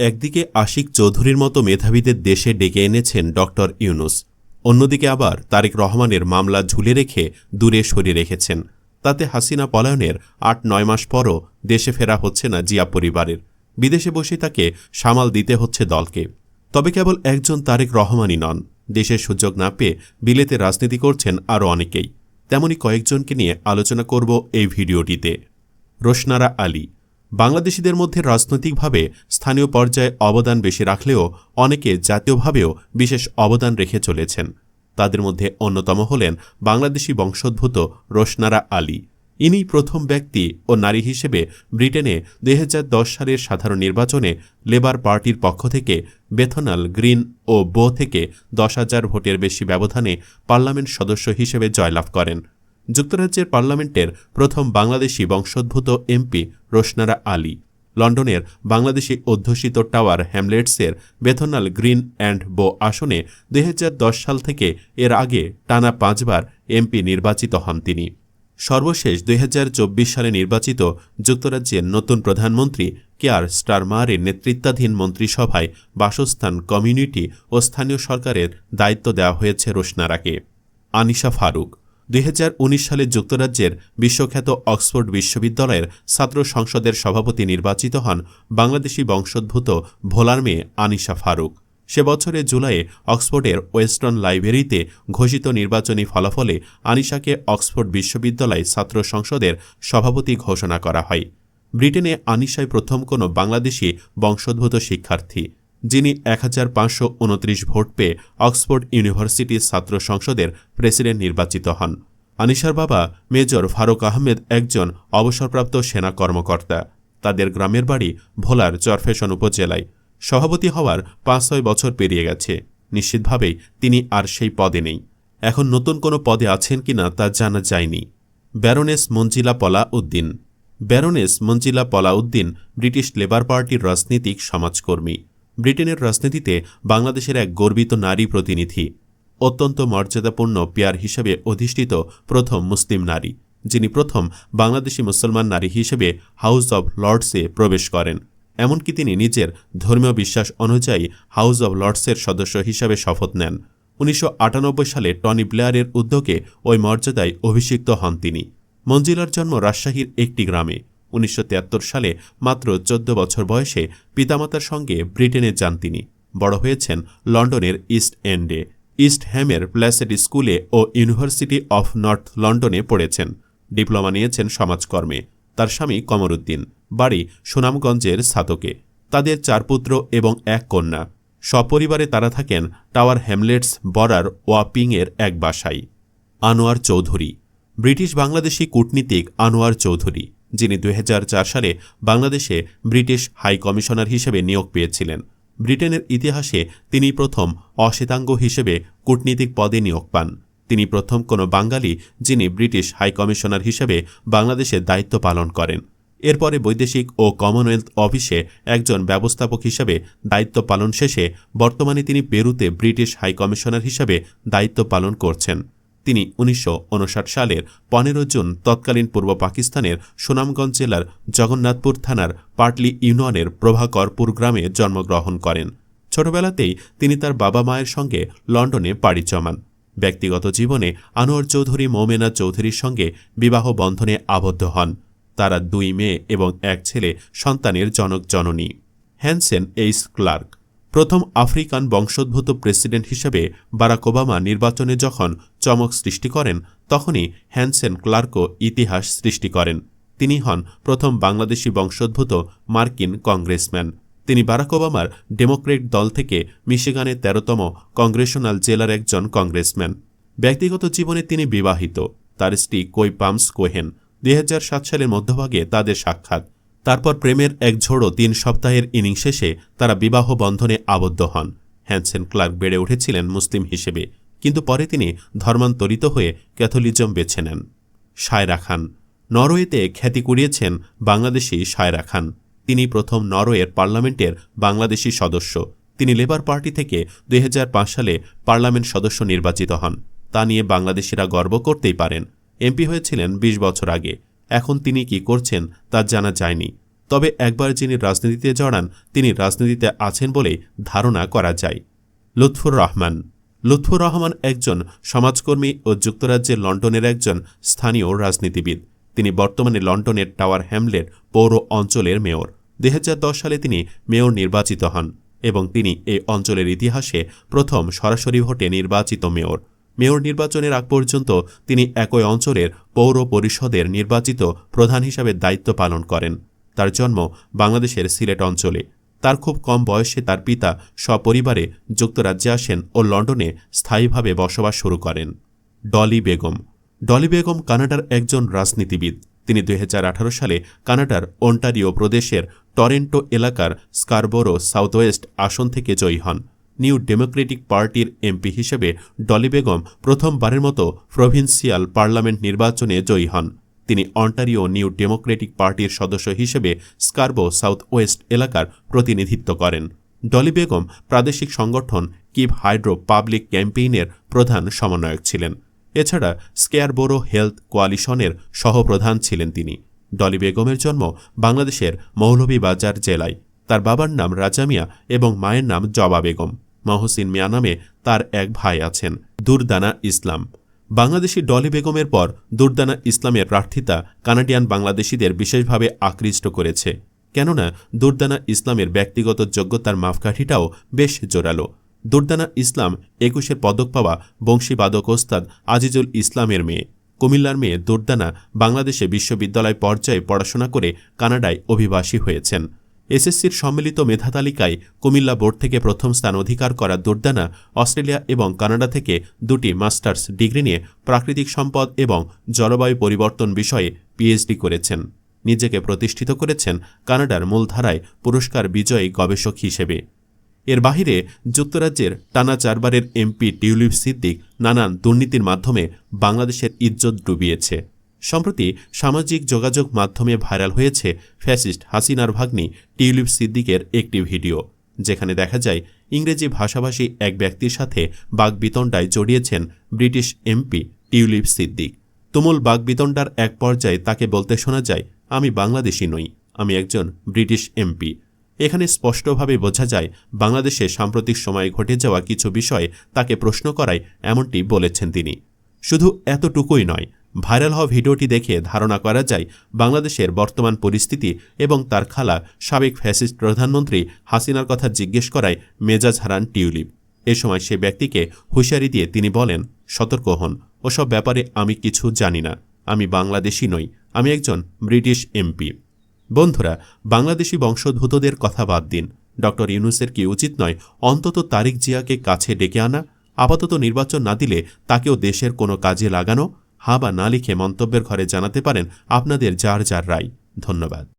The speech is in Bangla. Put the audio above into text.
একদিকে আশিক চৌধুরীর মতো মেধাবীদের দেশে ডেকে এনেছেন ডক্টর ইউনুস। অন্যদিকে আবার তারেক রহমানের মামলা ঝুলে রেখে দূরে সরিয়ে রেখেছেন। তাতে হাসিনা পলায়নের আট নয় মাস পরও দেশে ফেরা হচ্ছে না জিয়া পরিবারের। বিদেশে বসে তাকে সামাল দিতে হচ্ছে দলকে। তবে কেবল একজন তারেক রহমানই নন। দেশের সুযোগ না পেয়ে বিলেতে রাজনীতি করছেন আরও অনেকেই। তেমনি কয়েকজনকে নিয়ে আলোচনা করব এই ভিডিওটিতে। রোশনারা আলী বাংলাদেশিদের মধ্যে রাজনৈতিকভাবে স্থানীয় পর্যায়ে অবদান বেশি রাখলেও অনেকে জাতীয়ভাবেও বিশেষ অবদান রেখে চলেছেন। তাদের মধ্যে অন্যতম হলেন বাংলাদেশি বংশোদ্ভূত রোশনারা আলী। ইনি প্রথম ব্যক্তি ও নারী হিসেবে ব্রিটেনে দুই হাজার দশ সালের সাধারণ নির্বাচনে লেবার পার্টির পক্ষ থেকে বেথনাল গ্রিন ও বো থেকে দশ হাজার ভোটের বেশি ব্যবধানে পার্লামেন্ট সদস্য হিসেবে জয়লাভ করেন। যুক্তরাজ্যের পার্লামেন্টের প্রথম বাংলাদেশি বংশোদ্ভূত এমপি রোশনারা আলী, লন্ডনের বাংলাদেশি অধ্যুষিত টাওয়ার হ্যামলেটসের বেথনাল গ্রিন অ্যান্ড বো আসনে দুই হাজার দশ সাল থেকে এর আগে টানা পাঁচবার এমপি নির্বাচিত হন তিনি। সর্বশেষ দুই হাজার চব্বিশ সালে নির্বাচিত যুক্তরাজ্যের নতুন প্রধানমন্ত্রী কেয়ার স্টারমারের নেতৃত্বাধীন মন্ত্রিসভায় বাসস্থান কমিউনিটি ও স্থানীয় সরকারের দায়িত্ব দেওয়া হয়েছে রোশনারাকে। আনিশা ফারুক দুই হাজার উনিশ সালে যুক্তরাজ্যের বিশ্বখ্যাত অক্সফোর্ড বিশ্ববিদ্যালয়ের ছাত্র সংসদের সভাপতি নির্বাচিত হন বাংলাদেশি বংশোদ্ভূত ভোলার মেয়ে আনিশা ফারুক। সে বছরের জুলাইয়ে অক্সফোর্ডের ওয়েস্টার্ন লাইব্রেরিতে ঘোষিত নির্বাচনী ফলাফলে আনিশাকে অক্সফোর্ড বিশ্ববিদ্যালয় ছাত্র সংসদের সভাপতি ঘোষণা করা হয়। ব্রিটেনে আনিশায় প্রথম কোনো বাংলাদেশি বংশোদ্ভূত শিক্ষার্থী। যিনি এক হাজার পাঁচশো উনত্রিশ ভোট পেয়ে অক্সফোর্ড ইউনিভার্সিটির ছাত্র সংসদের প্রেসিডেন্ট নির্বাচিত হন। আনিশার বাবা মেজর ফারুক আহমেদ একজন অবসরপ্রাপ্ত সেনা কর্মকর্তা। তাদের গ্রামের বাড়ি ভোলার চরফেশন উপজেলায়। সভাপতি হওয়ার পাঁচ ছয় বছর পেরিয়ে গেছে। নিশ্চিতভাবেই তিনি আর সেই পদে নেই। এখন নতুন কোনো পদে আছেন কিনা তা জানা যায়নি। ব্যারোনেস মঞ্জিলা পলা উদ্দিন ব্যারোনেস মঞ্জিলা পলা উদ্দিন ব্রিটিশ লেবার পার্টির রাজনীতিক সমাজকর্মী। ব্রিটেনের রাজনীতিতে বাংলাদেশের এক গর্বিত নারী প্রতিনিধি, অত্যন্ত মর্যাদাপূর্ণ পেয়ার হিসেবে অধিষ্ঠিত প্রথম মুসলিম নারী, যিনি প্রথম বাংলাদেশি মুসলমান নারী হিসেবে হাউস অব লর্ডসে প্রবেশ করেন। এমনকি তিনি নিজের ধর্মীয় বিশ্বাস অনুযায়ী হাউস অব লর্ডসের সদস্য হিসাবে শপথ নেন। উনিশশো আটানব্বই সালে টনি ব্লেয়ারের উদ্যোগে ওই মর্যাদায় অভিষিক্ত হন তিনি। মঞ্জিলার জন্ম রাজশাহীর একটি গ্রামে। উনিশশো তিয়াত্তর সালে মাত্র চোদ্দ বছর বয়সে পিতামাতার সঙ্গে ব্রিটেনে যান তিনি। বড় হয়েছেন লন্ডনের ইস্ট এন্ডে। ইস্ট হ্যামের প্ল্যাসেড স্কুলে ও ইউনিভার্সিটি অফ নর্থ লন্ডনে পড়েছেন। ডিপ্লোমা নিয়েছেন সমাজকর্মে। তার স্বামী কমরুদ্দিন। বাড়ি সুনামগঞ্জের ছাতকে তাদের চার পুত্র এবং এক কন্যা। সপরিবারে তারা থাকেন টাওয়ার হ্যামলেটস বরার ওয়াপিংয়ের এক বাসায়। আনোয়ার চৌধুরী। ব্রিটিশ বাংলাদেশি কূটনীতিক আনোয়ার চৌধুরী। যিনি দুই হাজার চার সালে বাংলাদেশে ব্রিটিশ হাই কমিশনার হিসেবে নিয়োগ পেয়েছিলেন। ব্রিটেনের ইতিহাসে তিনি প্রথম অশ্বেতাঙ্গ হিসেবে কূটনীতিক পদে নিয়োগ পান। তিনি প্রথম কোনো বাঙালি যিনি ব্রিটিশ হাই কমিশনার হিসেবে বাংলাদেশে দায়িত্ব পালন করেন। এরপরে বৈদেশিক ও কমনওয়েলথ অফিসে একজন ব্যবস্থাপক হিসেবে দায়িত্ব পালন শেষে বর্তমানে তিনি পেরুতে ব্রিটিশ হাই কমিশনার হিসেবে দায়িত্ব পালন করছেন। তিনি উনিশশো উনষাট সালের পনেরো জুন তৎকালীন পূর্ব পাকিস্তানের সুনামগঞ্জ জেলার জগন্নাথপুর থানার পাটলি ইউনিয়নের প্রভাকরপুর গ্রামে জন্মগ্রহণ করেন। ছোটবেলাতেই তিনি তার বাবা মায়ের সঙ্গে লন্ডনে পাড়ি জমান। ব্যক্তিগত জীবনে আনোয়ার চৌধুরী মৌমেনা চৌধুরীর সঙ্গে বিবাহ বন্ধনে আবদ্ধ হন। তারা দুই মেয়ে এবং এক ছেলে, সন্তানের জনক জননী। Hansen Ace Clarke. প্রথম আফ্রিকান বংশোদ্ভূত প্রেসিডেন্ট হিসেবে বারাক ওবামা নির্বাচনে যখন চমক সৃষ্টি করেন, তখনই হ্যানসেন ক্লার্কও ইতিহাস সৃষ্টি করেন। তিনি হন প্রথম বাংলাদেশি বংশোদ্ভূত মার্কিন কংগ্রেসম্যান। তিনি বারাক ওবামার ডেমোক্রেট দল থেকে মিশিগানের তেরোতম কংগ্রেশনাল জেলার একজন কংগ্রেসম্যান। ব্যক্তিগত জীবনে তিনি বিবাহিত। তার স্ত্রী কই পামস কোহেন দুই হাজার সাত সালের মধ্যভাগে তাদের সাক্ষাৎ। তারপর প্রেমের এক ঝোড়ো তিন সপ্তাহের ইনিংস শেষে তারা বিবাহ বন্ধনে আবদ্ধ হন। হ্যানসেন ক্লার্ক বেড়ে উঠেছিলেন মুসলিম হিসেবে, কিন্তু পরে তিনি ধর্মান্তরিত হয়ে ক্যাথলিজম বেছে নেন। সায়রা খান। নরওয়েতে খ্যাতি কুড়িয়েছেন বাংলাদেশি সায়রা খান। তিনি প্রথম নরওয়ের পার্লামেন্টের বাংলাদেশি সদস্য। তিনি লেবার পার্টি থেকে দুই হাজার পাঁচ সালে পার্লামেন্ট সদস্য নির্বাচিত হন। তা নিয়ে বাংলাদেশিরা গর্ব করতেই পারেন। এমপি হয়েছিলেন ২০ বছর আগে। এখন তিনি কি করছেন তা জানা যায়নি। তবে একবার যিনি রাজনীতিতে জড়ান, তিনি রাজনীতিতে আছেন বলেই ধারণা করা যায়। লুৎফুর রহমান। লুৎফুর রহমান একজন সমাজকর্মী ও যুক্তরাজ্যের লন্ডনের একজন স্থানীয় রাজনীতিবিদ। তিনি বর্তমানে লন্ডনের টাওয়ার হ্যামলেট পৌর অঞ্চলের মেয়র। দুই হাজার দশ সালে তিনি মেয়র নির্বাচিত হন এবং তিনি এই অঞ্চলের ইতিহাসে প্রথম সরাসরি ভোটে নির্বাচিত মেয়র। মেয়র নির্বাচনের আগ পর্যন্ত তিনি একই অঞ্চলের পৌর পরিষদের নির্বাচিত প্রধান হিসাবে দায়িত্ব পালন করেন। তার জন্ম বাংলাদেশের সিলেট অঞ্চলে। তার খুব কম বয়সে তার পিতা সপরিবারে যুক্তরাজ্যে আসেন ও লন্ডনে স্থায়ীভাবে বসবাস শুরু করেন। ডলি বেগম। ডলি বেগম কানাডার একজন রাজনীতিবিদ। তিনি দুই হাজার আঠারো সালে কানাডার ওন্টারিও প্রদেশের টরেন্টো এলাকার স্কারবোরো সাউথ ওয়েস্ট আসন থেকে জয়ী হন। নিউ ডেমোক্রেটিক পার্টির এমপি হিসেবে ডলি বেগম প্রথমবারের মতো প্রভিন্সিয়াল পার্লামেন্ট নির্বাচনে জয়ী হন। তিনি অন্টারিও নিউ ডেমোক্রেটিক পার্টির সদস্য হিসেবে স্কারবো সাউথ ওয়েস্ট এলাকার প্রতিনিধিত্ব করেন। ডলি বেগম প্রাদেশিক সংগঠন কিভ হাইড্রো পাবলিক ক্যাম্পেইনের প্রধান সমন্বয়ক ছিলেন। এছাড়া স্কেয়ারবোরো হেলথ কোয়ালিশনের সহপ্রধান ছিলেন তিনি। ডলি বেগমের জন্ম বাংলাদেশের মৌলভীবাজার জেলায়। তার বাবার নাম রাজামিয়া এবং মায়ের নাম জবা বেগম। মহসিন মিয়া নামে তার এক ভাই আছেন, দুরদানা ইসলাম। বাংলাদেশি ডলি বেগমের পর দুরদানা ইসলামের প্রার্থিতা কানাডিয়ান বাংলাদেশিদের বিশেষভাবে আকৃষ্ট করেছে। কেননা, দুরদানা ইসলামের ব্যক্তিগত যোগ্যতার মাপকাঠিটাও বেশ জোরালো। দুর্দানা ইসলাম একুশের পদক পাওয়া বংশীবাদক ওস্তাদ আজিজুল ইসলামের মেয়ে। কুমিল্লার মেয়ে দুর্দানা বাংলাদেশে বিশ্ববিদ্যালয় পর্যায়ে পড়াশোনা করে কানাডায় অভিবাসী হয়েছেন। এসএসসির সম্মিলিত মেধা তালিকায় কুমিল্লা বোর্ড থেকে প্রথম স্থান অধিকার করা দুর্দানা অস্ট্রেলিয়া এবং কানাডা থেকে দুটি মাস্টার্স ডিগ্রি নিয়ে প্রাকৃতিক সম্পদ এবং জলবায়ু পরিবর্তন বিষয়ে পিএইচডি করেছেন। নিজেকে প্রতিষ্ঠিত করেছেন কানাডার মূলধারায় পুরস্কার বিজয়ী গবেষক হিসেবে। এর বাহিরে যুক্তরাজ্যের টানা চারবারের এমপি টিউলিপ সিদ্দিক নানান দুর্নীতির মাধ্যমে বাংলাদেশের ইজ্জত ডুবিয়েছে। সম্প্রতি সামাজিক যোগাযোগ মাধ্যমে ভাইরাল হয়েছে ফ্যাসিস্ট হাসিনার ভাগ্নি টিউলিপ সিদ্দিকের একটি ভিডিও, যেখানে দেখা যায় ইংরেজি ভাষাভাষী এক ব্যক্তির সাথে বাগবিতণ্ডায় জড়িয়েছেন ব্রিটিশ এমপি টিউলিপ সিদ্দিক। তুমুল বাগবিতণ্ডার এক পর্যায়ে তাকে বলতে শোনা যায়, আমি বাংলাদেশি নই, আমি একজন ব্রিটিশ এমপি। এখানে স্পষ্টভাবে বোঝা যায়, বাংলাদেশে সাম্প্রতিক সময়ে ঘটে যাওয়া কিছু বিষয়ে তাকে প্রশ্ন করায় এমনটি বলেছেন তিনি। শুধু এতটুকুই নয় ভাইরাল হওয়া ভিডিওটি দেখে ধারণা করা যায়, বাংলাদেশের বর্তমান পরিস্থিতি এবং তার খালা সাবেক ফ্যাসিস্ট প্রধানমন্ত্রী হাসিনার কথা জিজ্ঞেস করায় মেজাজ হারান টিউলিপ। এ সময় সে ব্যক্তিকে হুঁশিয়ারি দিয়ে তিনি বলেন, সতর্ক হন। ওসব ব্যাপারে আমি কিছু জানি না। আমি বাংলাদেশি নই। আমি একজন ব্রিটিশ এমপি। বন্ধুরা, বাংলাদেশি বংশোদ্ভূতদের কথা বাদ দিন। ডক্টর ইউনুসের কি উচিত নয় অন্তত তারিক জিয়াকে কাছে ডেকে আনা? আপাতত নির্বাচন না দিলে তাকেও দেশের কোনো কাজে লাগানো? হা বা না লিখে মন্তব্যের ঘরে জানাতে পারেন আপনাদের যার যার রায়। ধন্যবাদ।